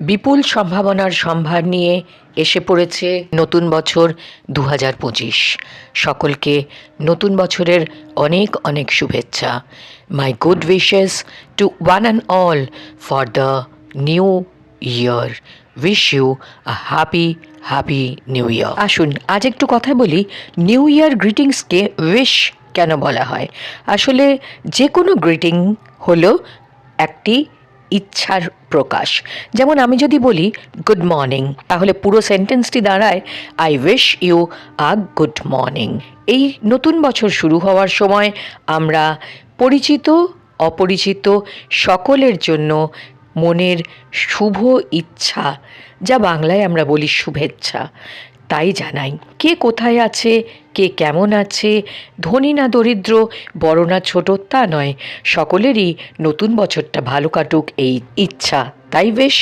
বিপুল সম্ভাবনার সম্ভার নিয়ে এসে পড়েছে নতুন বছর দু হাজার পঁচিশ। সকলকে নতুন বছরের অনেক অনেক শুভেচ্ছা। My good wishes to one and all for the new year wish you a happy happy new year আসুন, আজ একটু কথা বলি নিউ ইয়ার গ্রিটিংসকে উইশ কেন বলা হয়? আসলে যে কোনো গ্রিটিং হলো একটি ইচ্ছার প্রকাশ। যেমন আমি যদি বলি, গুড মর্নিং তাহলে পুরো সেন্টেন্সটি দাঁড়ায়, I wish you a good morning এই নতুন বছর শুরু হওয়ার সময় আমরা পরিচিত, অপরিচিত, সকলের জন্য মনের শুভ ইচ্ছা, যা বাংলায় আমরা বলি শুভেচ্ছা। তাই জানাই, কে কোথায় আছে, কে কেমন আছে, ধনী না দরিদ্র, বড় না ছোট তা নয়, সকলেরই নতুন বছরটা ভালো কাটুক এই ইচ্ছা। তাই বেশ।